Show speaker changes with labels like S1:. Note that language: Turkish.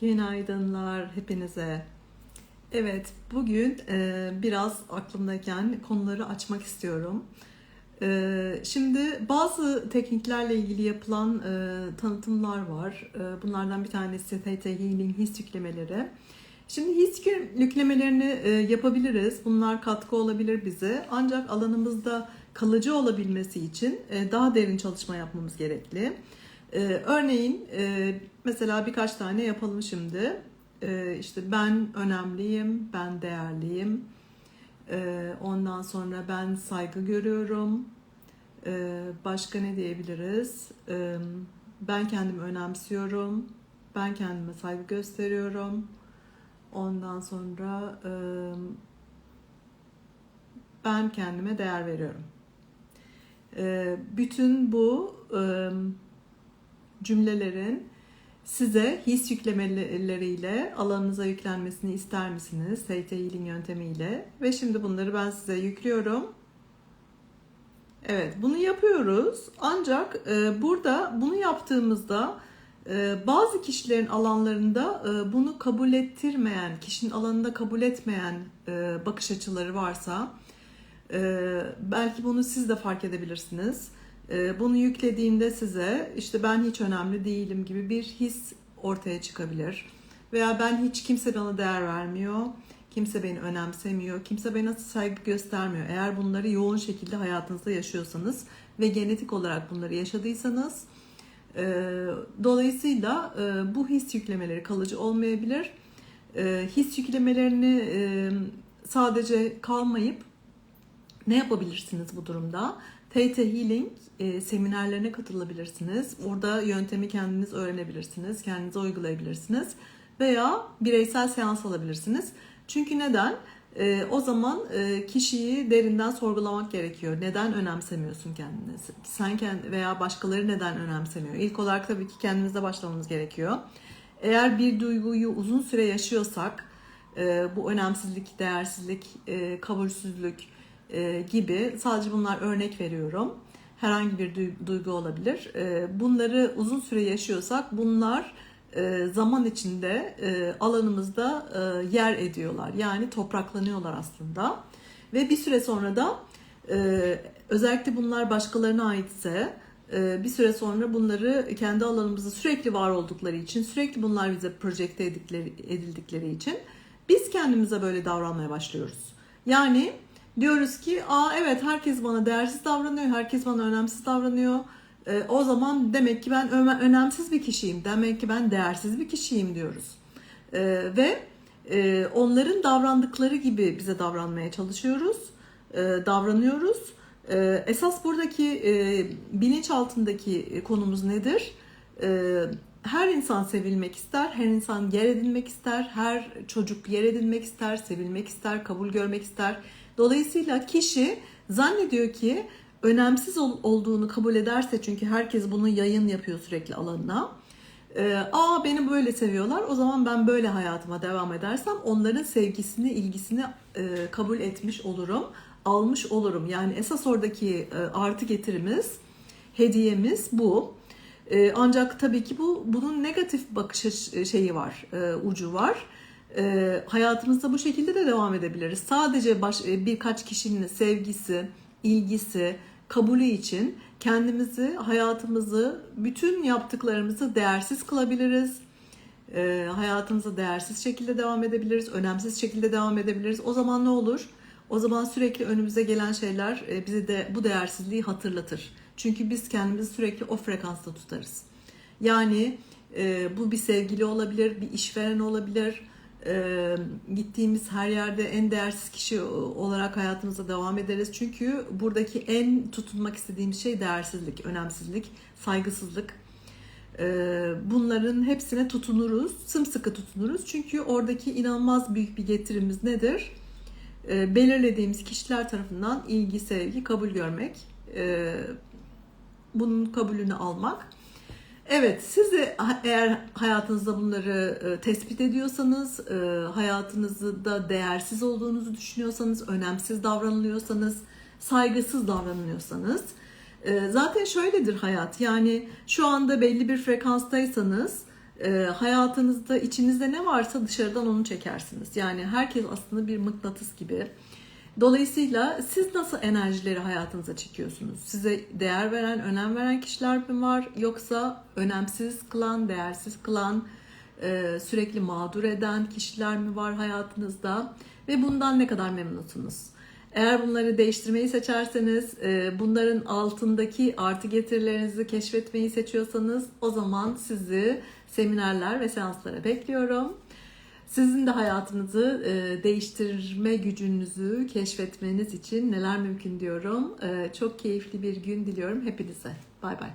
S1: Günaydınlar hepinize. Evet, bugün e, biraz aklımdayken konuları açmak istiyorum. E, şimdi bazı tekniklerle ilgili yapılan e, tanıtımlar var. E, bunlardan bir tanesi TT Healing his yüklemeleri. Şimdi his yüklemelerini e, yapabiliriz. Bunlar katkı olabilir bize. Ancak alanımızda kalıcı olabilmesi için e, daha derin çalışma yapmamız gerekli. Ee, örneğin e, mesela birkaç tane yapalım şimdi. Ee, işte ben önemliyim, ben değerliyim. Ee, ondan sonra ben saygı görüyorum. Ee, başka ne diyebiliriz? Ee, ben kendimi önemsiyorum. Ben kendime saygı gösteriyorum. Ondan sonra e, ben kendime değer veriyorum. Ee, bütün bu e, cümlelerin size his yüklemeleriyle alanınıza yüklenmesini ister misiniz? ST Healing yöntemiyle. Ve şimdi bunları ben size yüklüyorum. Evet bunu yapıyoruz. Ancak e, burada bunu yaptığımızda e, bazı kişilerin alanlarında e, bunu kabul ettirmeyen, kişinin alanında kabul etmeyen e, bakış açıları varsa belki bunu siz de fark edebilirsiniz. Ee, bunu yüklediğinde size işte ben hiç önemli değilim gibi bir his ortaya çıkabilir. Veya ben hiç kimse bana değer vermiyor, kimse beni önemsemiyor, kimse bana saygı göstermiyor. Eğer bunları yoğun şekilde hayatınızda yaşıyorsanız ve genetik olarak bunları yaşadıysanız e, dolayısıyla e, bu his yüklemeleri kalıcı olmayabilir. E, his yüklemelerini sadece kalmayıp ne yapabilirsiniz bu durumda? TT Healing e, seminerlerine katılabilirsiniz. Orada yöntemi kendiniz öğrenebilirsiniz, kendinize uygulayabilirsiniz veya bireysel seans alabilirsiniz. Çünkü neden? E, o zaman e, kişiyi derinden sorgulamak gerekiyor. Neden önemsemiyorsun kendini? Sen kendi veya başkaları neden önemsemiyor? İlk olarak tabii ki kendimizde başlamamız gerekiyor. Eğer bir duyguyu uzun süre yaşıyorsak, e, bu önemsizlik, değersizlik, e, kabulsüzlük, e, gibi sadece bunlar örnek veriyorum. Herhangi bir duygu olabilir. E, bunları uzun süre yaşıyorsak bunlar e, zaman içinde alanımızda yer ediyorlar. Yani topraklanıyorlar aslında. Ve bir süre sonra da özellikle bunlar başkalarına aitse bir süre sonra bunları kendi alanımızda sürekli var oldukları için, sürekli bunlar bize projekte edildikleri için biz kendimize böyle davranmaya başlıyoruz. Yani diyoruz ki aa evet herkes bana değersiz davranıyor, herkes bana önemsiz davranıyor. E, o zaman demek ki ben önemsiz bir kişiyim, demek ki ben değersiz bir kişiyim diyoruz. E, ve e, onların davrandıkları gibi bize davranmaya çalışıyoruz, e, davranıyoruz. E, esas buradaki e, bilinç altındaki konumuz nedir? E, her insan sevilmek ister, her insan yer edinmek ister, her çocuk yer edinmek ister, sevilmek ister, kabul görmek ister Dolayısıyla kişi zannediyor ki önemsiz olduğunu kabul ederse çünkü herkes bunu yayın yapıyor sürekli alanına. Ee, Aa beni böyle seviyorlar o zaman ben böyle hayatıma devam edersem onların sevgisini, ilgisini e, kabul etmiş olurum, almış olurum. Yani esas oradaki e, artı getirimiz, hediyemiz bu. E, ancak tabii ki bu bunun negatif bakış şeyi var, ucu var e, hayatımızda bu şekilde de devam edebiliriz. Sadece baş, e, birkaç kişinin sevgisi, ilgisi, kabulü için kendimizi, hayatımızı, bütün yaptıklarımızı değersiz kılabiliriz. E, hayatımıza değersiz şekilde devam edebiliriz, önemsiz şekilde devam edebiliriz. O zaman ne olur? O zaman sürekli önümüze gelen şeyler e, bize de bu değersizliği hatırlatır. Çünkü biz kendimizi sürekli o frekansta tutarız. Yani e, bu bir sevgili olabilir, bir işveren olabilir, e, gittiğimiz her yerde en değersiz kişi olarak hayatımıza devam ederiz. Çünkü buradaki en tutunmak istediğimiz şey değersizlik, önemsizlik, saygısızlık. E, bunların hepsine tutunuruz, sımsıkı tutunuruz. Çünkü oradaki inanılmaz büyük bir getirimiz nedir? E, belirlediğimiz kişiler tarafından ilgi, sevgi, kabul görmek. E, bunun kabulünü almak Evet, siz de eğer hayatınızda bunları e, tespit ediyorsanız, e, hayatınızda değersiz olduğunuzu düşünüyorsanız, önemsiz davranılıyorsanız, saygısız davranılıyorsanız, e, zaten şöyledir hayat. Yani şu anda belli bir frekanstaysanız, hayatınızda içinizde ne varsa dışarıdan onu çekersiniz. Yani herkes aslında bir mıknatıs gibi. Dolayısıyla siz nasıl enerjileri hayatınıza çekiyorsunuz? Size değer veren, önem veren kişiler mi var? Yoksa önemsiz kılan, değersiz kılan, e, sürekli mağdur eden kişiler mi var hayatınızda? Ve bundan ne kadar memnunsunuz? Eğer bunları değiştirmeyi seçerseniz, e, bunların altındaki artı getirilerinizi keşfetmeyi seçiyorsanız o zaman sizi seminerler ve seanslara bekliyorum. Sizin de hayatınızı e, değiştirme gücünüzü keşfetmeniz için neler mümkün diyorum. E, çok keyifli bir gün diliyorum hepinize. Bay bay.